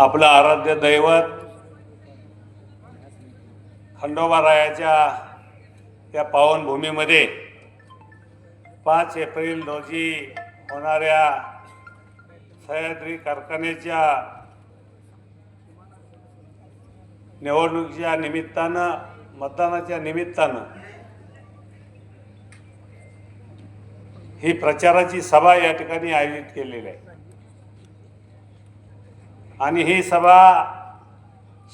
आपलं आराध्य दैवत खंडोबारायाच्या या पावनभूमीमध्ये पाच एप्रिल रोजी होणाऱ्या सह्याद्री कारखान्याच्या निवडणुकीच्या निमित्तानं मतदानाच्या निमित्तानं ही प्रचाराची सभा या ठिकाणी आयोजित केलेली आहे. आणि ही सभा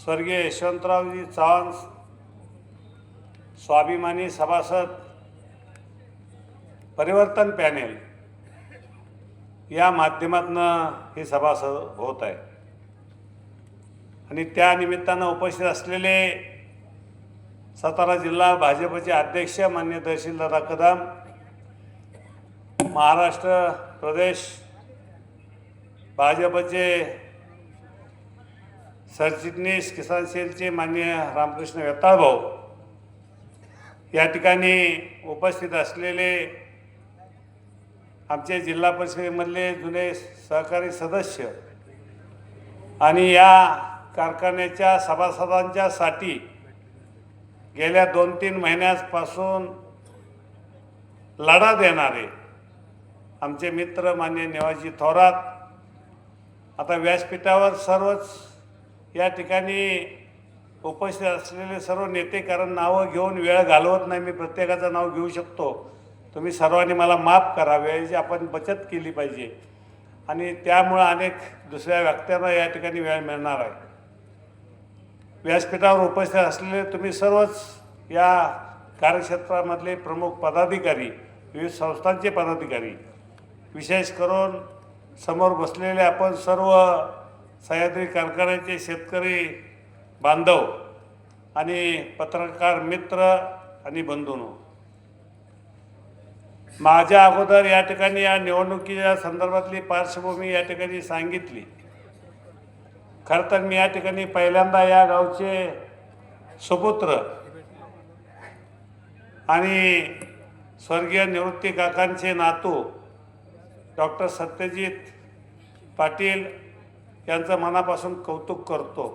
स्वर्गीय यशवंतरावजी चव्हाण स्वाभिमानी सभासद परिवर्तन पॅनेल या माध्यमातून ही सभा स होत आहे. आणि त्या निमित्तानं उपस्थित असलेले सातारा जिल्हा भाजपचे अध्यक्ष मान्य तहसीलदार कदम महाराष्ट्र प्रदेश भाजपचे सरचिटणीस किसान सेलचे मान्य रामकृष्ण वेताळभाऊ या ठिकाणी उपस्थित असलेले आमचे जिल्हा परिषदेमधले जुने सहकारी सदस्य आणि या कारखान्याच्या सभासदांच्यासाठी गेल्या दोन तीन महिन्यापासून लढा देणारे आमचे मित्र मान्य नेवाजी थोरात आता व्यासपीठावर सर्वच या ठिकाणी उपस्थित असलेले सर्व नेते कारण नावं घेऊन वेळ घालवत नाही मी प्रत्येकाचं नाव घेऊ शकतो. तुम्ही सर्वांनी मला माफ करा वेळेची आपण बचत केली पाहिजे. आणि त्यामुळं अनेक दुसऱ्या व्यक्त्यांना या ठिकाणी वेळ मिळणार आहे. व्यासपीठावर उपस्थित असलेले तुम्ही सर्वच या कार्यक्षेत्रामधले प्रमुख पदाधिकारी विविध संस्थांचे पदाधिकारी विशेष करून समोर बसलेले आपण सर्व सह्याद्री कारखान्याचे शेतकरी बांधव आणि पत्रकार मित्र आणि बंधून माझ्या अगोदर या ठिकाणी या निवडणुकीच्या संदर्भातली पार्श्वभूमी या ठिकाणी सांगितली. खरं तर मी या ठिकाणी पहिल्यांदा या गावचे सुपुत्र आणि स्वर्गीय निवृत्ती काकांचे नातू डॉक्टर सत्यजित पाटील यांचं मनापासून कौतुक करतो.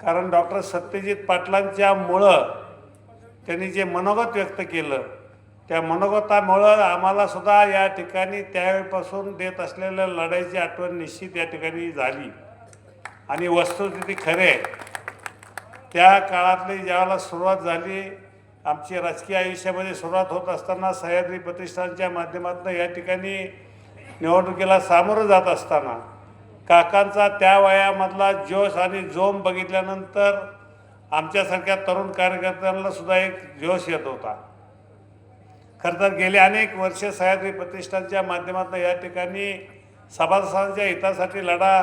कारण डॉक्टर सत्यजित पाटलांच्यामुळं त्यांनी जे मनोगत व्यक्त केलं त्या मनोगतामुळं आम्हाला सुद्धा या ठिकाणी त्यावेळेपासून देत असलेल्या लढाईची आठवण निश्चित या ठिकाणी झाली. आणि वस्तुस्थिती खरे त्या काळातली ज्यावेळेला सुरुवात झाली आमची राजकीय आयुष्यामध्ये सुरुवात होत असताना सह्याद्री प्रतिष्ठानच्या माध्यमातून या ठिकाणी निवडणुकीला सामोरं जात असताना काकांचा त्या वयामधला जोश आणि जोम बघितल्यानंतर आमच्यासारख्या तरुण कार्यकर्त्यांना सुद्धा एक जोश येत होता. खरं तर गेले अनेक वर्ष सह्याद्री प्रतिष्ठानच्या माध्यमातून या ठिकाणी सभासदांच्या हितासाठी लढा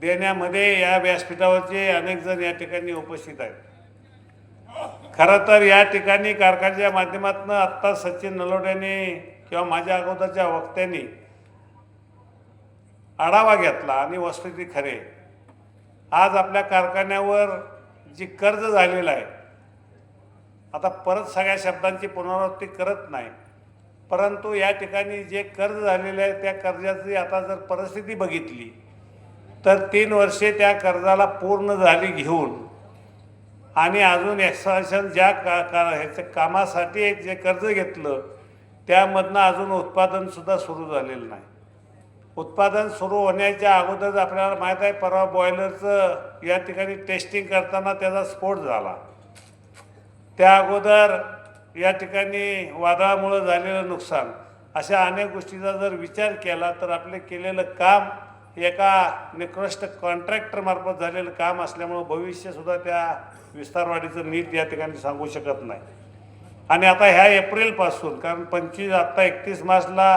देण्यामध्ये या व्यासपीठावरचे अनेक जण या ठिकाणी उपस्थित आहेत. खरं तर या ठिकाणी कारखान्याच्या माध्यमातून आत्ता सचिन नलोड्याने किंवा माझ्या अगोदरच्या वक्त्यांनी आढावा घेतला आणि वस्तुस्थिती खरे आज आपल्या कारखान्यावर जी कर्ज झालेलं आहे आता परत सगळ्या शब्दांची पुनरावृत्ती करत नाही परंतु या ठिकाणी जे कर्ज झालेलं आहे त्या कर्जाची आता जर परिस्थिती बघितली तर तीन वर्षे त्या कर्जाला पूर्ण झाली घेऊन आणि अजून एक्सपान्शन ज्या का का ह्याच्या कामासाठी एक जे कर्ज घेतलं त्यामधनं अजून उत्पादनसुद्धा सुरू झालेलं नाही. उत्पादन सुरू होण्याच्या अगोदरच आपल्याला माहीत आहे परवा बॉयलरचं या ठिकाणी टेस्टिंग करताना त्याचा स्फोट झाला. त्या अगोदर या ठिकाणी वादळामुळं झालेलं नुकसान. अशा अनेक गोष्टीचा जर विचार केला तर आपले केलेलं काम एका निकृष्ट कॉन्ट्रॅक्टरमार्फत झालेलं काम असल्यामुळं भविष्यसुद्धा त्या विस्तारवाढीचं नीट या ठिकाणी सांगू शकत नाही. आणि आता ह्या एप्रिलपासून कारण पंचवीस आत्ता एकतीस मार्चला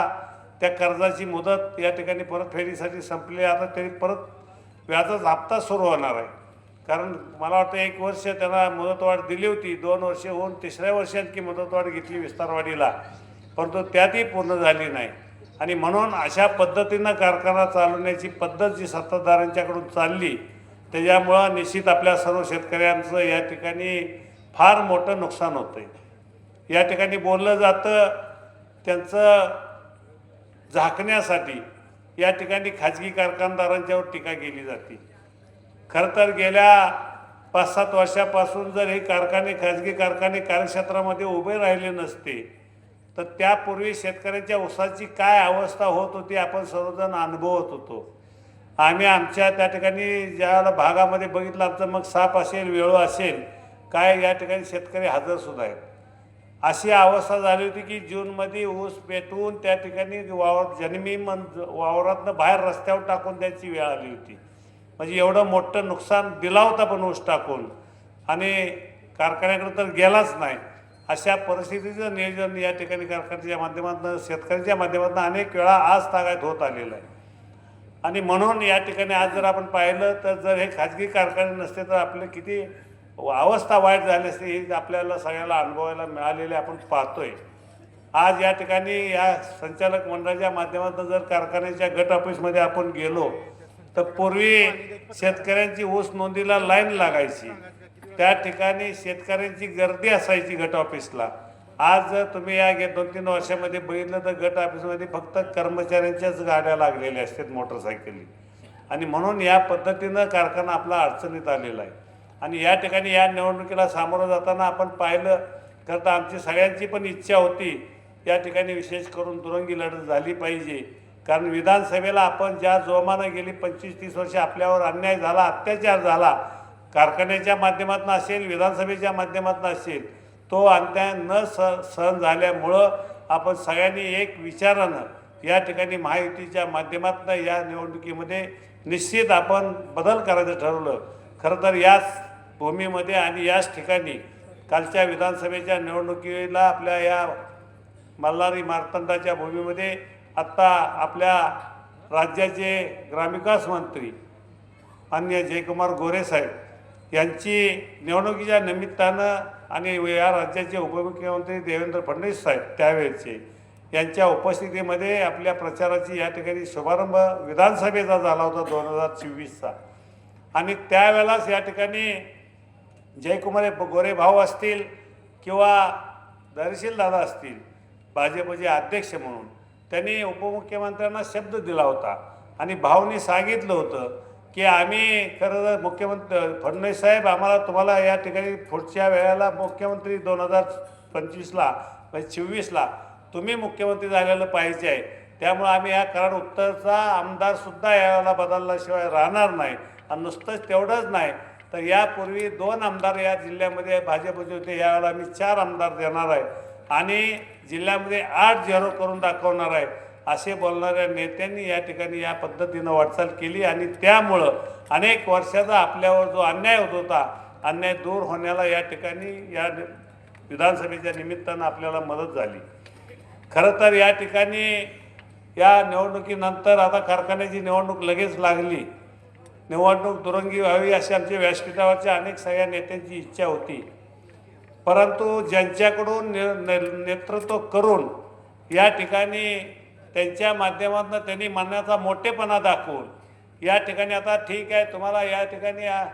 त्या कर्जाची मुदत या ठिकाणी परतफेडीसाठी संपली. आता तरी परत व्याजाचा हप्ता सुरू होणार आहे. कारण मला वाटतं एक वर्ष त्यांना मुदतवाढ दिली होती. दोन वर्षे होऊन तिसऱ्या वर्षी आणखी मुदतवाढ घेतली विस्तारवाढीला. परंतु त्यातही पूर्ण झाली नाही. आणि म्हणून अशा पद्धतीनं कारखाना चालवण्याची पद्धत जी सत्ताधाऱ्यांच्याकडून चालली त्याच्यामुळं निश्चित आपल्या सर्व शेतकऱ्यांचं या ठिकाणी फार मोठं नुकसान होतं आहे या ठिकाणी बोललं जातं त्यांचं झाकण्यासाठी या ठिकाणी खाजगी कारखानदारांच्यावर टीका केली जाते. खरं तर गेल्या पाच सात वर्षापासून जर हे कारखाने खाजगी कारखाने कार्यक्षेत्रामध्ये उभे राहिले नसते तर त्यापूर्वी शेतकऱ्यांच्या ऊसाची काय अवस्था होत होती आपण सर्वजण अनुभवत होतो. आम्ही आमच्या त्या ठिकाणी ज्या भागामध्ये बघितलं आमचं मग साप असेल वेळो असेल काय या ठिकाणी शेतकरी हजरसुद्धा आहेत. अशी अवस्था झाली होती की जूनमध्ये ऊस पेटवून त्या ठिकाणी वावर जन्मी मन वावरातनं बाहेर रस्त्यावर टाकून द्यायची वेळ आली होती. म्हणजे एवढं मोठं नुकसान दिला होता पण ऊस टाकून. आणि कारखान्याकडे तर गेलाच नाही. अशा परिस्थितीचं नियोजन या ठिकाणी कारखान्याच्या माध्यमातून शेतकऱ्यांच्या माध्यमातून अनेक वेळा आज तागायत होत आलेलं आहे. आणि म्हणून या ठिकाणी आज जर आपण पाहिलं तर जर हे खाजगी कारखाने नसते तर आपलं किती अवस्था वाईट झाली असते ही आपल्याला सगळ्याला अनुभवायला मिळालेले आपण पाहतोय. आज या ठिकाणी या संचालक मंडळाच्या माध्यमातून जर कारखान्याच्या गट ऑफिसमध्ये आपण गेलो तर पूर्वी शेतकऱ्यांची ऊस नोंदीला लाईन लागायची. त्या ठिकाणी शेतकऱ्यांची गर्दी असायची गट ऑफिसला. आज जर तुम्ही या गे दोन तीन वर्षामध्ये बघितलं तर गट ऑफिसमध्ये फक्त कर्मचाऱ्यांच्याच गाड्या लागलेल्या असतात मोटरसायकली. आणि म्हणून या पद्धतीनं कारखाना आपला अडचणीत आलेला आहे. आणि या ठिकाणी या निवडणुकीला सामोरं जाताना आपण पाहिलं करता आमची सगळ्यांची पण इच्छा होती या ठिकाणी विशेष करून दुरंगी लढत झाली पाहिजे. कारण विधानसभेला आपण ज्या जोमानं गेली पंचवीस तीस वर्ष आपल्यावर अन्याय झाला अत्याचार झाला कारखान्याच्या माध्यमातून असेल विधानसभेच्या माध्यमातून असेल तो अन्याय न स सहन झाल्यामुळं आपण सगळ्यांनी एक विचारानं या ठिकाणी महायुतीच्या माध्यमातून या निवडणुकीमध्ये निश्चित आपण बदल करायचं ठरवलं. खरं तर याच भूमीमध्ये आणि याच ठिकाणी कालच्या विधानसभेच्या निवडणुकीला आपल्या या मल्हारी मार्तंडाच्या भूमीमध्ये आत्ता आपल्या राज्याचे ग्रामविकास मंत्री अन्य जयकुमार गोरे साहेब यांची निवडणुकीच्या निमित्तानं आणि या राज्याचे उपमुख्यमंत्री देवेंद्र फडणवीस साहेब त्यावेळेचे यांच्या उपस्थितीमध्ये आपल्या प्रचाराची या ठिकाणी शुभारंभ विधानसभेचा झाला होता दोन हजार चोवीसचा. आणि त्यावेळेलाच या ठिकाणी जयकुमार गोरे भाऊ असतील किंवा धैर्यशील दादा असतील भाजपचे अध्यक्ष म्हणून त्यांनी उपमुख्यमंत्र्यांना शब्द दिला होता. आणि भाऊनी सांगितलं होतं की आम्ही खरं तर मुख्यमंत्री फडणवीस साहेब आम्हाला तुम्हाला या ठिकाणी पुढच्या वेळेला मुख्यमंत्री दोन हजार पंचवीसला म्हणजे चोवीसला तुम्ही मुख्यमंत्री झालेलं पाहिजे आहे. त्यामुळे आम्ही या कराड उत्तरचा आमदारसुद्धा याला बदलल्याशिवाय राहणार नाही. आणि नुसतंच तेवढंच नाही. तर यापूर्वी दोन आमदार या जिल्ह्यामध्ये भाजपचे होते. यावेळेला आम्ही चार आमदार देणार आहे. आणि जिल्ह्यामध्ये आठ झेरो करून दाखवणार आहे. असे बोलणाऱ्या नेत्यांनी या ठिकाणी या पद्धतीनं वाटचाल केली आणि त्यामुळं अनेक वर्षाचा आपल्यावर जो अन्याय होत होता अन्याय दूर होण्याला या ठिकाणी या नि- विधानसभेच्या निमित्तानं आपल्याला मदत झाली. खरं तर या ठिकाणी या निवडणुकीनंतर आता कारखान्याची निवडणूक लगेच लागली. निवडणूक तुरंगी व्हावी अशी आमच्या व्यासपीठावरच्या अनेक सगळ्या नेत्यांची इच्छा होती. परंतु ज्यांच्याकडून ने ने- नेतृत्व करून या ठिकाणी त्यांच्या माध्यमातून त्यांनी मनाचा मोठेपणा दाखवून या ठिकाणी आता ठीक आहे तुम्हाला या ठिकाणी या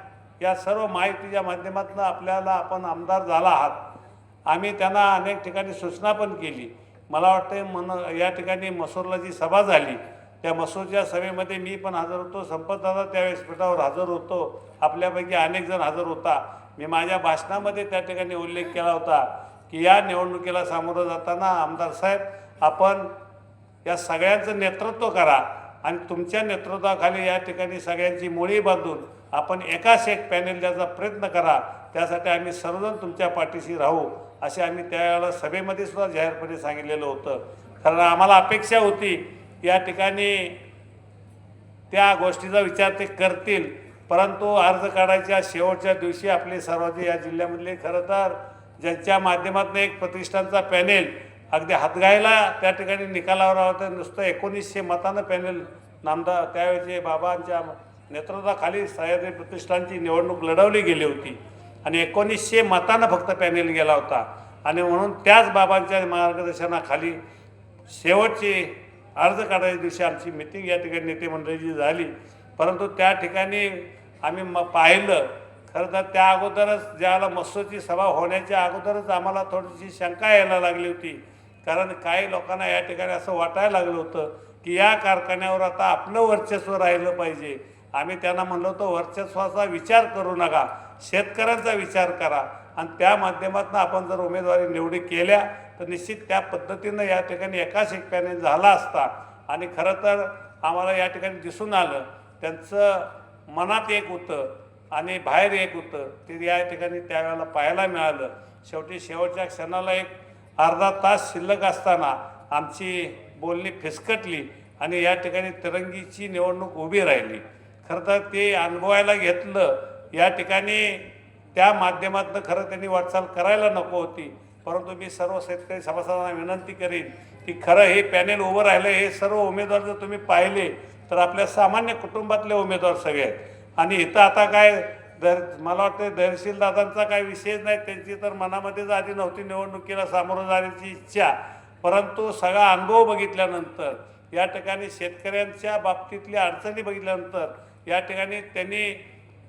या सर्व माहितीच्या माध्यमातून आपल्याला आपण आमदार झाला आहात. आम्ही त्यांना अनेक ठिकाणी सूचना पण केली. मला वाटतं मन या ठिकाणी मसूरला जी सभा झाली. त्या मसूरच्या सभेमध्ये मी पण हजर होतो. संपतदादा त्यावेळेस पीठावर हजर होतो. आपल्यापैकी अनेक जण हजर होता. मी माझ्या भाषणामध्ये त्या ठिकाणी उल्लेख केला होता की या निवडणुकीला सामोरं जाताना आमदार साहेब आपण या सगळ्यांचं नेतृत्व करा आणि तुमच्या नेतृत्वाखाली या ठिकाणी सगळ्यांची मुळी बांधून आपण एकाच एक पॅनेल द्यायचा प्रयत्न करा. त्यासाठी आम्ही सर्वजण तुमच्या पाठीशी राहू असे आम्ही त्यावेळेला सभेमध्ये सुद्धा जाहीरपणे सांगितलेलं होतं. कारण आम्हाला अपेक्षा होती या ठिकाणी त्या गोष्टीचा विचार ते करतील. परंतु अर्ज काढायच्या शेवटच्या दिवशी आपले सर्वाधिक या जिल्ह्यामधले खरं तर ज्यांच्या माध्यमातून एक प्रतिष्ठानचा पॅनेल अगदी हातगायला त्या ठिकाणी निकालावर आला तर नुसतं एकोणीसशे मतानं पॅनेल नामदा त्यावेळेचे बाबांच्या नेतृत्वाखाली सह्याद्री प्रतिष्ठानची निवडणूक लढवली गेली होती. आणि एकोणीसशे मतानं फक्त पॅनेल गेला होता. आणि म्हणून त्याच बाबांच्या मार्गदर्शनाखाली शेवटची अर्ज काढायच्या दिवशी आमची मिटिंग या ठिकाणी नेते मंडळीची झाली. परंतु त्या ठिकाणी आम्ही म पाहिलं. खरं तर त्या अगोदरच ज्याला मत्स्योची सभा होण्याच्या अगोदरच आम्हाला थोडीशी शंका यायला लागली होती. कारण काही लोकांना या ठिकाणी असं वाटायला लागलं होतं की या कारखान्यावर आता आपलं वर्चस्व राहिलं पाहिजे. आम्ही त्यांना म्हणलो होतो वर्चस्वाचा विचार करू नका. शेतकऱ्यांचा विचार करा. आणि त्या माध्यमातून आपण जर उमेदवारी निवडी केल्या तर निश्चित त्या पद्धतीनं या ठिकाणी एका शिकप्याने झाला असता आणि खरं तर आम्हाला या ठिकाणी दिसून आलं. त्यांचं मनात एक होतं आणि बाहेर एक होतं. ते या ठिकाणी त्यावेळेला पाहायला मिळालं. शेवटी शेवटच्या क्षणाला एक अर्धा तास शिल्लक असताना आमची बोलणी फिसकटली आणि या ठिकाणी तिरंगीची निवडणूक उभी राहिली. खरं तर ते अनुभवायला घेतलं. या ठिकाणी त्या माध्यमातून खरं त्यांनी वाटचाल करायला नको होती. परंतु मी सर्व शेतकरी सभासदांना विनंती करीन की खरं हे पॅनेल उभं राहिलं हे सर्व उमेदवार जर तुम्ही पाहिले तर आपल्या सामान्य कुटुंबातले उमेदवार सगळे आहेत. आणि इथं आता काय दर मला वाटतं धैर्यशील दादांचा काही विषयच नाही त्यांची तर मनामध्येच आधी नव्हती निवडणुकीला सामोरं जाण्याची इच्छा. परंतु सगळा अनुभव बघितल्यानंतर या ठिकाणी शेतकऱ्यांच्या बाबतीतल्या अडचणी बघितल्यानंतर या ठिकाणी त्यांनी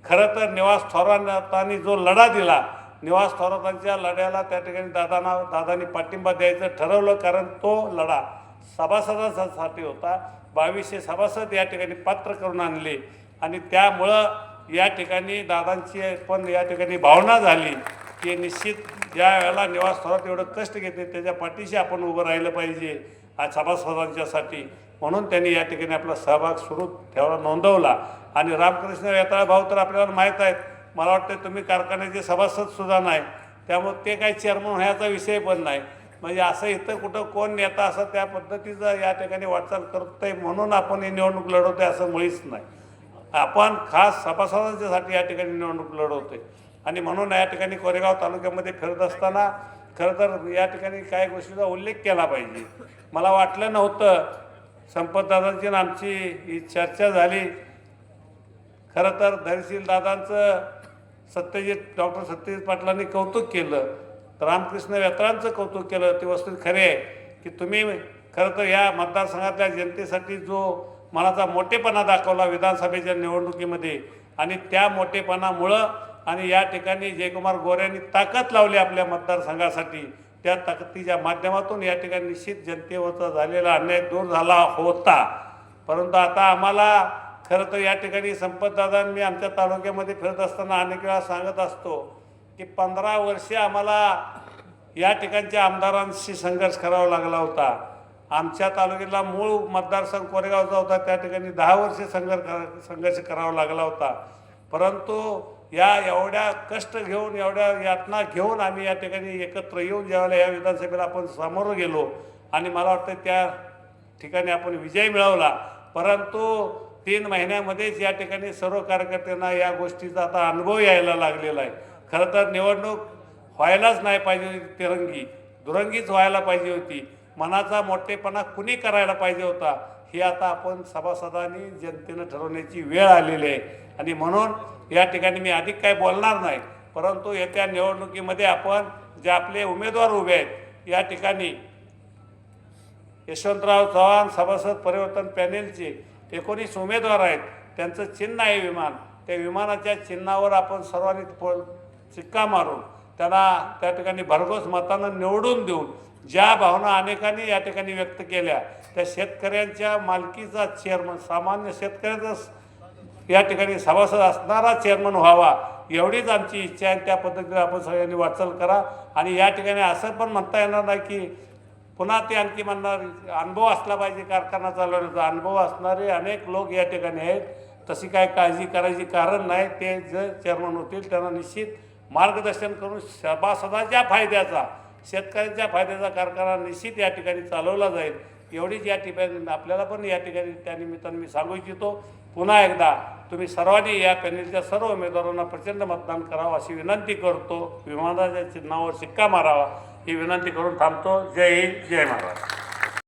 खरं तर निवास थोरातांनी जो लढा दिला निवास थोरातांच्या लढ्याला त्या ठिकाणी दादांना दादांनी पाठिंबा द्यायचं ठरवलं कारण तो लढा सभासदांसाठी होता. बावीसशे सभासद या ठिकाणी पात्र करून आणले. आणि त्यामुळं या ठिकाणी दादांची पण या ठिकाणी भावना झाली की निश्चित ज्या वेळेला निवास थोरात एवढं कष्ट घेते त्याच्या पाठीशी आपण उभं राहिलं पाहिजे आज सभासदांच्यासाठी. म्हणून त्यांनी या ठिकाणी आपला सहभाग सुरू ठेवला नोंदवला. आणि रामकृष्ण यात्रा भाव तर आपल्याला माहीत आहेत मला वाटतं तुम्ही कारखान्याचे सभासद सुद्धा नाही. त्यामुळे ते काही चेअरमन होण्याचा विषय पण नाही. म्हणजे असं इथं कुठं कोण नेता असं त्या पद्धतीचं या ठिकाणी वाटचाल करत आहे म्हणून आपण ही निवडणूक लढवतोय असं मुळीच नाही. आपण खास सभासदांच्यासाठी या ठिकाणी निवडणूक लढवतोय. आणि म्हणून या ठिकाणी कोरेगाव तालुक्यामध्ये फिरत असताना खरं तर या ठिकाणी काही गोष्टीचा उल्लेख केला पाहिजे. मला वाटलं नव्हतं. संपतदादांची आमची ही चर्चा झाली. खरं तर धैर्यशील दादांचं सत्यजित डॉक्टर सत्यजित पाटलांनी कौतुक केलं. रामकृष्ण वेतरांचं कौतुक केलं. ते वस्तू खरे आहे की तुम्ही खरं तर या मतदारसंघातल्या जनतेसाठी जो मनाचा मोठेपणा दाखवला विधानसभेच्या निवडणुकीमध्ये आणि त्या मोठेपणामुळं आणि या ठिकाणी जयकुमार गोऱ्यांनी ताकद लावली आपल्या मतदारसंघासाठी त्या ताकदीच्या माध्यमातून या ठिकाणी निश्चित जनतेवरचा झालेला अन्याय दूर झाला होता. परंतु आता आम्हाला खरं तर या ठिकाणी संपतदादा मी आमच्या तालुक्यामध्ये फिरत असताना अनेक वेळा सांगत असतो की पंधरा वर्षे आम्हाला या ठिकाणच्या आमदारांशी संघर्ष करावा लागला होता. आमच्या तालुक्यातला मूळ मतदारसंघ कोरेगावचा होता त्या ठिकाणी दहा वर्षे संघर्ष करा संघर्ष करावा लागला होता. परंतु या एवढ्या कष्ट घेऊन एवढ्या यातना घेऊन आम्ही या ठिकाणी एकत्र येऊन ज्यावेळेला या विधानसभेला आपण सामोरं गेलो आणि मला वाटतं त्या ठिकाणी आपण विजय मिळवला. परंतु तीन महिन्यामध्येच या ठिकाणी सर्व कार्यकर्त्यांना या गोष्टीचा आता अनुभव यायला लागलेला आहे. खरं तर निवडणूक व्हायलाच नाही पाहिजे होती तिरंगी. दुरंगीच व्हायला पाहिजे होती. मनाचा मोठेपणा कुणी करायला पाहिजे होता हे आता आपण सभासदांनी जनतेनं ठरवण्याची वेळ आलेली आहे. आणि म्हणून या ठिकाणी मी अधिक काय बोलणार नाही परंतु येत्या निवडणुकीमध्ये आपण जे आपले उमेदवार उभे आहेत या ठिकाणी यशवंतराव चव्हाण सभासद परिवर्तन पॅनेलचे एकोणीस उमेदवार आहेत त्यांचं चिन्ह आहे विमान. त्या विमानाच्या चिन्हावर आपण सर्वांनी प- शिक्का मारून त्यांना त्या ठिकाणी भरघोस मतानं निवडून देऊन ज्या भावना अनेकांनी या ठिकाणी व्यक्त केल्या त्या शेतकऱ्यांच्या मालकीचा चेअरमन सामान्य शेतकऱ्याचा या ठिकाणी सभासद असणारा चेअरमन व्हावा एवढीच आमची इच्छा आहे. त्या पद्धतीने आपण सगळ्यांनी वाटचाल करा. आणि या ठिकाणी असं पण म्हणता येणार नाही की पुन्हा ते आणखी म्हणणार अनुभव असला पाहिजे कारखाना चालवण्याचा. अनुभव असणारे अनेक लोक या ठिकाणी आहेत. तशी काय काळजी करायची कारण नाही. ते जे चेअरमन होतील त्यांना निश्चित मार्गदर्शन करून सभासदाच्या फायद्याचा शेतकऱ्यांच्या फायद्याचा कारखाना निश्चित या ठिकाणी चालवला जाईल. एवढीच या ठिकाणी आपल्याला पण या ठिकाणी त्यानिमित्तानं मी सांगू इच्छितो. पुन्हा एकदा तुम्ही सर्वांनी या पॅनेलच्या सर्व उमेदवारांना प्रचंड मतदान करावं अशी विनंती करतो. विमानाच्या चिन्हावर शिक्का मारावा. ही विनंती करून थांबतो. जय हिंद जय महाराष्ट्र.